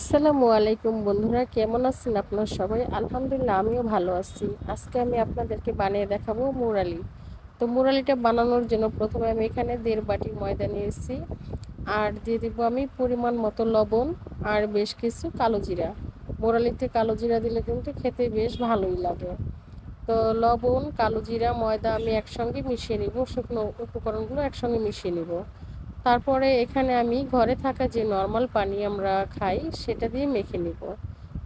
আসসালামু আলাইকুম বন্ধুরা, কেমন আছেন আপনারা সবাই? আলহামদুলিল্লাহ, আমিও ভালো আছি। আজকে আমি আপনাদেরকে বানিয়ে দেখাবো মুরালি। তো মুরালিটা বানানোর জন্য প্রথমে আমি এখানে দেড় বাটি ময়দা নিয়েছি। আর দিয়ে দিব আমি পরিমাণ মতো লবণ আর বেশ কিছু কালো জিরা। মুরালিতে কালো জিরা দিলে কিন্তু খেতে বেশ ভালোই লাগে। তো লবণ, কালো জিরা, ময়দা আমি একসঙ্গে মিশিয়ে নিব। শুকনো উপকরণগুলো একসঙ্গে মিশিয়ে নিব। তারপরে এখানে আমি ঘরে থাকা যে নর্মাল পানি আমরা খাই, সেটা দিয়ে মেখে নিব।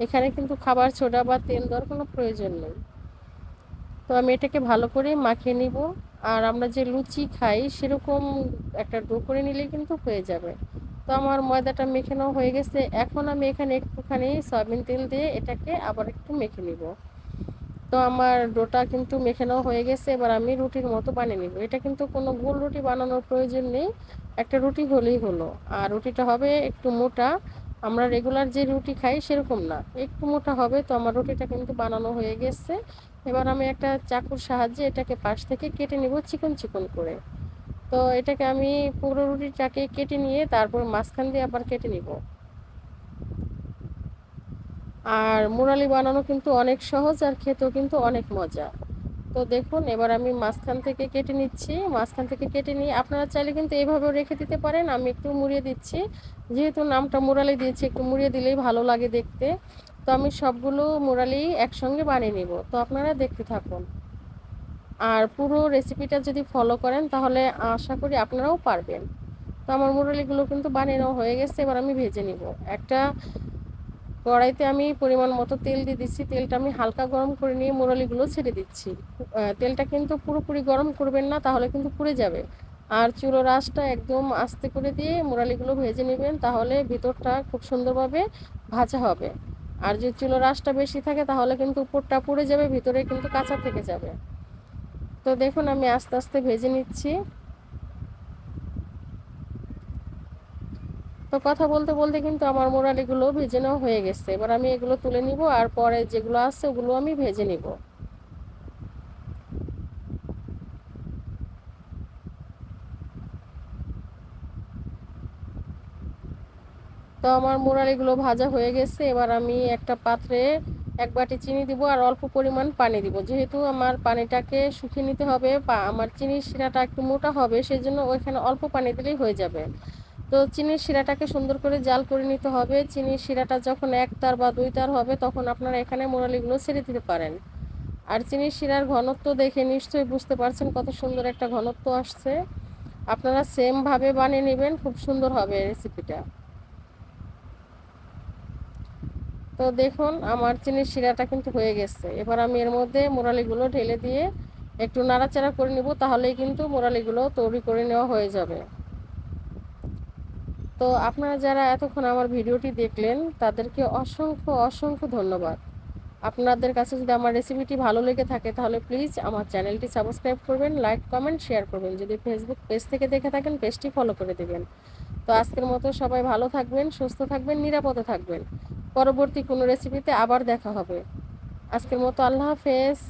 এখানে কিন্তু খাবার ছোটা বা তেল দেওয়ার কোনো প্রয়োজন নেই। তো আমি এটাকে ভালো করে মাখিয়ে নিব। আর আমরা যে লুচি খাই, সেরকম একটা ডো করে নিলে কিন্তু হয়ে যাবে। তো আমার ময়দাটা মেখে নেওয়া হয়ে গেছে। এখন আমি এখানে একটুখানি সয়াবিন তেল দিয়ে এটাকে আবার একটু মেখে নিব। তো আমার ডোটা কিন্তু মেখে নেওয়া হয়ে গেছে, এবার আমি রুটির মতো বানিয়ে নিব। এটা কিন্তু কোনো গোল রুটি বানানোর প্রয়োজন নেই, একটা রুটি হলেই হলো। আর রুটিটা হবে একটু মোটা, আমরা রেগুলার যে রুটি খাই সেরকম না, একটু মোটা হবে তো আমার রুটিটা কিন্তু বানানো হয়ে গেছে। এবার আমি একটা চাকুর সাহায্যে এটাকে পাশ থেকে কেটে নিব চিকন চিকন করে। তো এটাকে আমি পুরো রুটিটাকে কেটে নিয়ে তারপর মাঝখান দিয়ে আবার কেটে নিব। আর মুরালি বানানো কিন্তু অনেক সহজ আর খেতেও কিন্তু অনেক মজা। তো দেখুন, এবার আমি মাঝখান থেকে কেটে নিচ্ছি, মাঝখান থেকে কেটে নিয়ে আপনারা চাইলে কিন্তু এইভাবেও রেখে দিতে পারেন। আমি একটু মুড়িয়ে দিচ্ছি, যেহেতু নামটা মুরালি দিয়েছি, একটু মুড়িয়ে দিলেই ভালো লাগে দেখতে। তো আমি সবগুলো মুরালি একসঙ্গে বানিয়ে নিব। তো আপনারা দেখতে থাকুন। আর পুরো রেসিপিটা যদি ফলো করেন, তাহলে আশা করি আপনারাও পারবেন। তো আমার মুরালিগুলো কিন্তু বানিয়ে নেওয়া হয়ে গেছে, এবার আমি ভেজে নিব। একটা কড়াইতে আমি পরিমাণ মতো তেল দিয়ে দিচ্ছি। তেলটা আমি হালকা গরম করে নিয়ে মোরালিগুলো ছেড়ে দিচ্ছি। তেলটা কিন্তু পুরোপুরি গরম করবেন না, তাহলে কিন্তু পুড়ে যাবে। আর চুলো রাসটা একদম আস্তে করে দিয়ে মুরালিগুলো ভেজে নেবেন, তাহলে ভিতরটা খুব সুন্দরভাবে ভাজা হবে। আর যে চুলো রাসটা বেশি থাকে, তাহলে কিন্তু উপরটা পুড়ে যাবে, ভিতরে কিন্তু কাঁচা থেকে যাবে। তো দেখুন, আমি আস্তে আস্তে ভেজে নিচ্ছি। তো কথা বলতে বলতে কিন্তু আমার মোরালিগুলো ভেজে নেওয়া হয়ে গেছে। এবার আমি এগুলো তুলে নিব আর পরে যেগুলো আছে ওগুলো আমি ভেজে নিব। তো আমার মোরালিগুলো ভাজা হয়ে গেছে। এবার আমি একটা পাত্রে এক বাটি চিনি দিব আর অল্প পরিমাণ পানি দিব। যেহেতু আমার পানিটাকে শুকিয়ে নিতে হবে বা আমার চিনির শিরাটা একটু মোটা হবে সেই জন্য ওইখানে অল্প পানি দিলেই হয়ে যাবে। তো চিনির শিরাটাকে সুন্দর করে জাল করে নিতে হবে। চিনির শিরাটা যখন এক তার বা দুই তার হবে, তখন আপনারা এখানে মোরালিগুলো ছেড়ে দিতে পারেন। আর চিনির শিরার ঘনত্ব দেখে নিশ্চয়ই বুঝতে পারছেন কত সুন্দর একটা ঘনত্ব আসছে। আপনারা সেমভাবে বানিয়ে নেবেন, খুব সুন্দর হবে রেসিপিটা তো দেখুন, আমার চিনির শিরাটা কিন্তু হয়ে গেছে। এবার আমি এর মধ্যে মোরালিগুলো ঢেলে দিয়ে একটু নাড়াচাড়া করে নিব, তাহলেই কিন্তু মোরালিগুলো তৈরি করে নেওয়া হয়ে যাবে। তো আপনারা যারা এতক্ষণ আমার ভিডিওটি দেখলেন, তাদেরকে অসংখ্য অসংখ্য ধন্যবাদ। আপনাদের কাছে যদি আমার রেসিপিটি ভালো লেগে থাকে, তাহলে প্লিজ আমার চ্যানেলটি সাবস্ক্রাইব করবেন লাইক কমেন্ট শেয়ার করবেন। যদি ফেসবুক পেজ থেকে দেখে থাকেন পেজটি ফলো করে দেবেন। তো আজকের মতো সবাই ভালো থাকবেন, সুস্থ থাকবেন, নিরাপদে থাকবেন। পরবর্তী কোনো রেসিপিতে আবার দেখা হবে। আজকের মতো আল্লাহ হাফেজ।